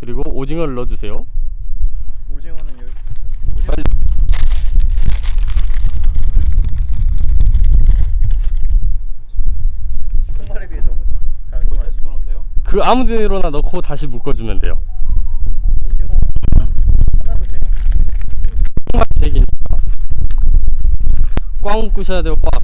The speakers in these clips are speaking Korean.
그리고 오징어를 넣어주세요. 오징어는 여기 빨리. 통발에 비해 너무 작은 거 어디다 같아 집어넣으면 돼요? 그 아무 데로나 넣고 다시 묶어주면 돼요. 오징어 하나로 돼? 정말 되기니까. 꽉 묶으셔야 돼요, 꽉.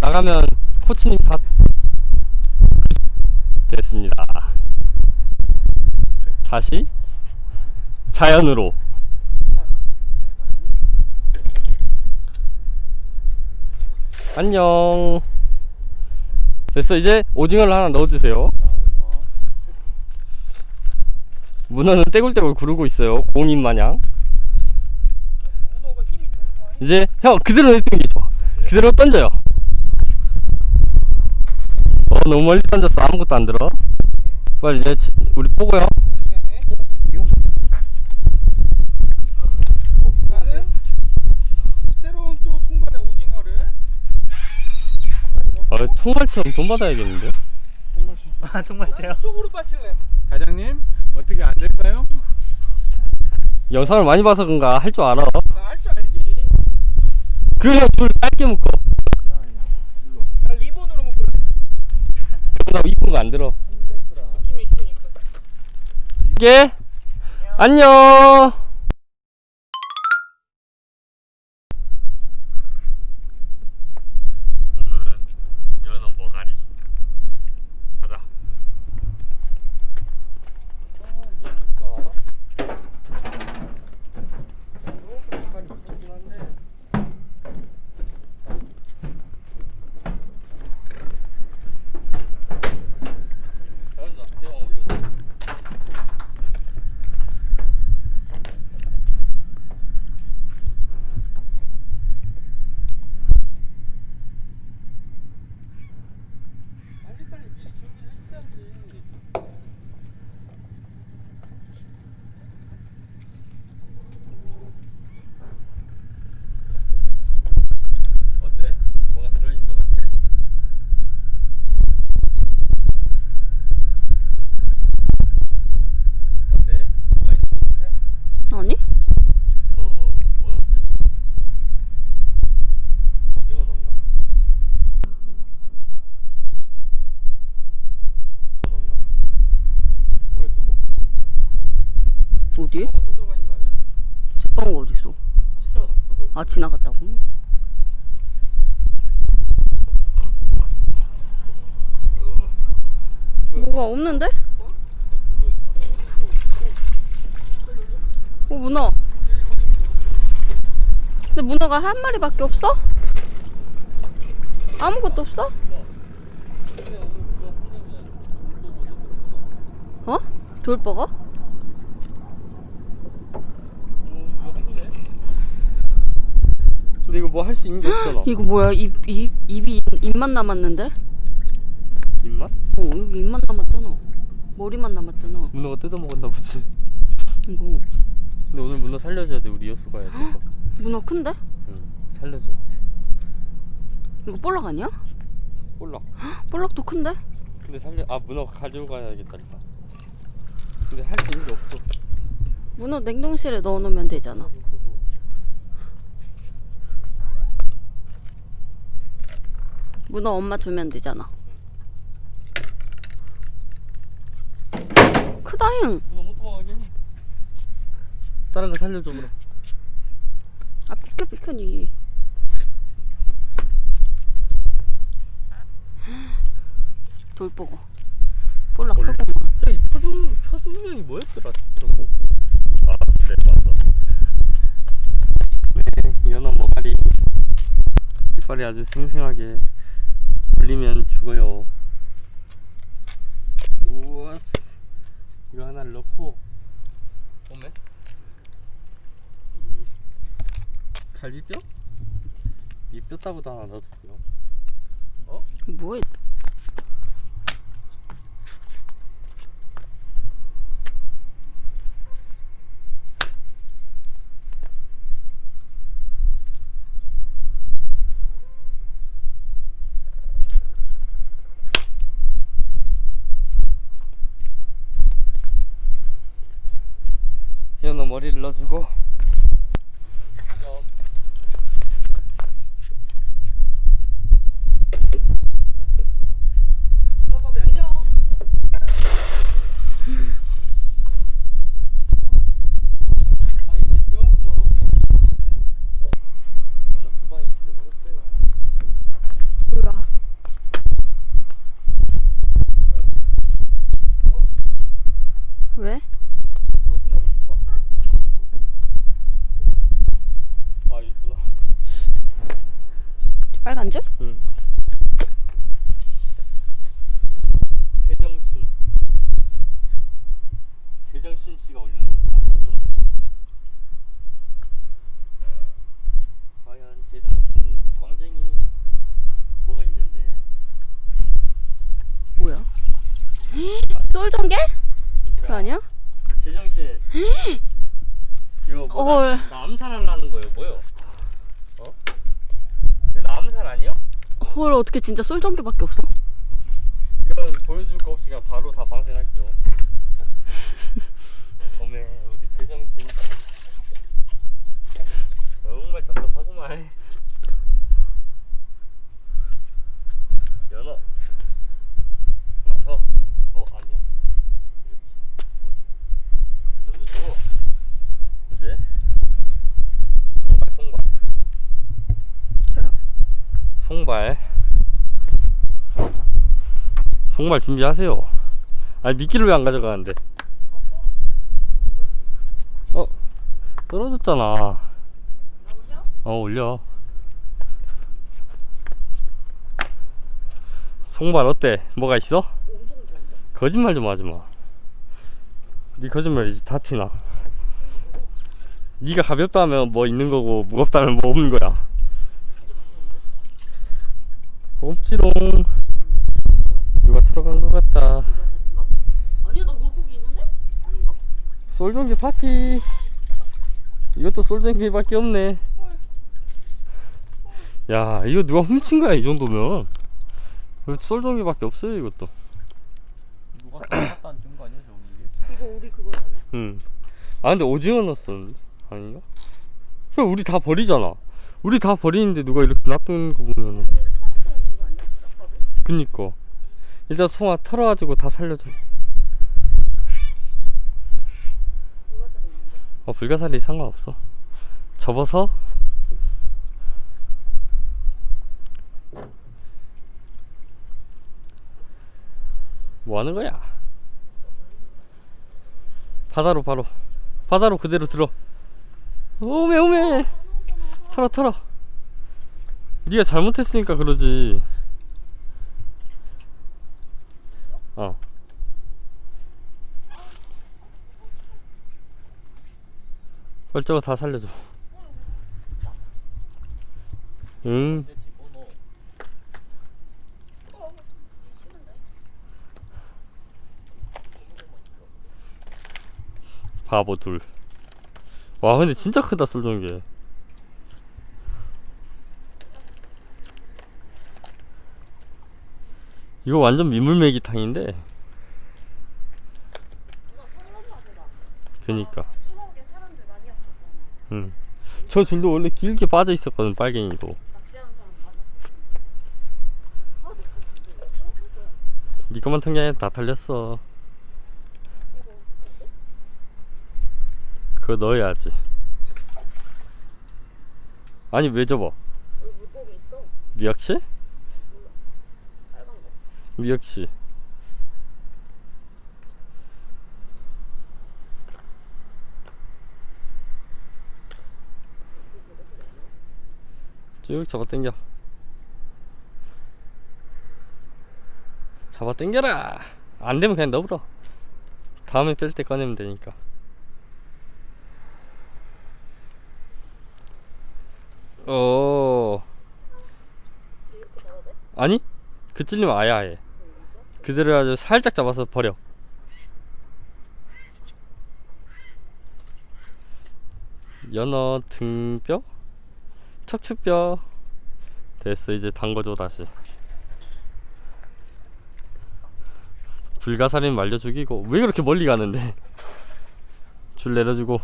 나가면 코치님 다 됐습니다. 다시 자연으로. 안녕. 됐어, 이제 오징어를 하나 넣어주세요. 문어는 떼굴떼굴 구르고 있어요. 공인 마냥. 이제 형 그대로 좋아. 그대로 던져요. 어 너무 멀리 던졌어. 아무것도 안 들어. 빨리 이제 치- 우리 보고요. 이거 나는 새로운 또 통발의 오징어를 한 마리 넣고 아, 통발처럼 돈 받아야겠는데? 아 정말 제가 쪽으로 빠칠래. 과장님 어떻게 안 될까요? 영상을 많이 봐서 그런가 할 줄 알아. 나 할 줄 알지. 그냥 줄 짧게 묶어. 나 리본으로 묶을래. 나 이쁜 거 안 들어. 느낌이 있으니까. 이게 안녕. 오늘은 연어 머가리 가자. 잘한다. 대왕 올려줘. 빨리빨리 미리 준비를 했어야지. 어때? 뭐가 들어있는 것 같아? 어때? 뭐가 있는 것 같아? 아니? 있어. 뭐 넣지? 오징어 넣나? 넣나? 보여주고? 어디? 제빵가 어딨어? 지나갔어 벌써. 아 지나갔다고? 뭐가 없는데? 어 문어 근데 문어가 한 마리밖에 없어? 아무것도 없어? 어? 돌버거? 오, 이거 한데? 근데 이거 뭐 할 수 있는 게 없잖아. 이거 뭐야 입, 입, 입이 입만 남았는데? 입맛? 어 여기 입만 남았잖아 머리만 남았잖아 문어가 뜯어 먹었나 보지. 이거 근데 오늘 문어 살려줘야 돼. 우리 여수 가야 돼서. 문어 큰데? 응, 살려줘야 돼. 이거 볼락 아니야? 볼락. 볼락도 큰데? 근데 살려 아 문어 가져가야겠다 일단. 근데 할 수 있는 게 없어. 문어 냉동실에 넣어놓으면 되잖아 문어 엄마 주면 되잖아 크다잉 문어 못 도망가게. 해. 다른 거 살려줘 그럼. 아 비켜 비켜 니 돌보고 볼락 원래- 크구만 저기 표준 표준명이 뭐였더라? 저거. 아 그래 맞아. 네 연어 머가리 이빨이 아주 생생하게 물리면 죽어요. 우와 이거 하나를 넣고 오메 이 갈비뼈? 이 뼈다구도 하나 넣어줄게요. 뭐야 머리를 넣어주고 떡밥이 안녕. 아 이제 비와서 없애 연어 두 방이 죽여버렸어요 우와. 왜? 이거 정말 좋아 아 이쁘다 빨간 줄? 응. 최정신 최정신 씨가 올려놓은 맞죠? 과연 최정신 꽝쟁이 뭐가 있는데 뭐야? 똘전개? 그거 아니야? 최정신 이거 뭐 헐. 나, 나 암살하려는 거예요 뭐요? 나 암살 아니야? 헐 어떻게 진짜 쏠전개밖에 없어? 이건 보여줄 거 없이 그냥 바로 다 방생할게요. 어메 우리 제정신 정말 답답하구만. 연어 하나 더. 어 아니야. 이렇게. 오케이. 던져주고 이제 송발 송발 그럼. 송발. 송발 준비하세요. 아니 미끼를 왜 안 가져가는데? 어 떨어졌잖아. 어 올려. 송발 어때? 뭐가 있어? 거짓말 좀 하지 마. 네 거짓말이지 다 티나. 네가 가볍다면 뭐 있는 거고 무겁다면 뭐 없는 거야. 없지롱. 들어간 것 같다. 아니야 나 물고기 있는데? 아닌가? 솔종기 파티. 이것도 솔종기밖에 없네. 야, 이거 누가 훔친 거야 이 정도면? 이거 솔종기밖에 없어요 이것도. 누가 갖다 앉은 거 아니야 저기 이게? 이거 우리 그거잖아 응. 아 근데 오징어 넣었었는데 아닌가? 그럼 우리 다 버리잖아. 우리 다 버리는데 누가 이렇게 놔두는 거 보면은. 그니까. 일단 송아 털어가지고 다 살려줘. 어 불가사리 상관없어. 접어서 뭐 하는 거야? 바다로 바로 바다로 그대로 들어. 오메 오메 털어 털어. 네가 잘못했으니까 그러지. 어. 빨리 다 살려줘. 응. 바보 둘. 와 근데 진짜 크다 솔종개. 이거 완전 민물메기탕인데. 그니까. 응. 저 줄도 원래 길게 빠져 있었거든 빨갱이도. 낚시하는 사람 많았어 아 내거 근데 추억일 거야 니 것만 턴게 아니라 다 어떡하지? 그거 넣어야지. 아니 왜 접어? 여기 물고기 있어 미역치? 미역치. 쭉 잡아 당겨. 잡아 당겨라. 안 되면 그냥 넣어버려. 다음에 뺄 때 꺼내면 되니까. 어. 아니? 그 찔리면 아예 아예. 그대로 아주 살짝 잡아서 버려. 연어 등뼈? 척추뼈. 됐어 이제 담궈줘 다시. 불가사리는 말려 죽이고 왜 그렇게 멀리 가는데? 줄 내려주고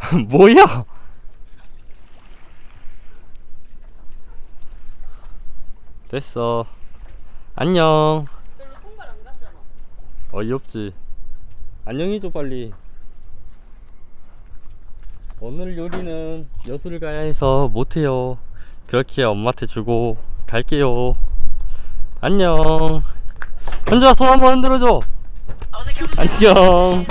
뭐야 됐어. 안녕. 별로 통발 안 갔잖아. 어이없지. 안녕해줘 빨리. 오늘 요리는 여수를 가야 해서 못해요. 그렇게 엄마한테 주고 갈게요. 안녕. 현주야 손 한번 흔들어줘. 안녕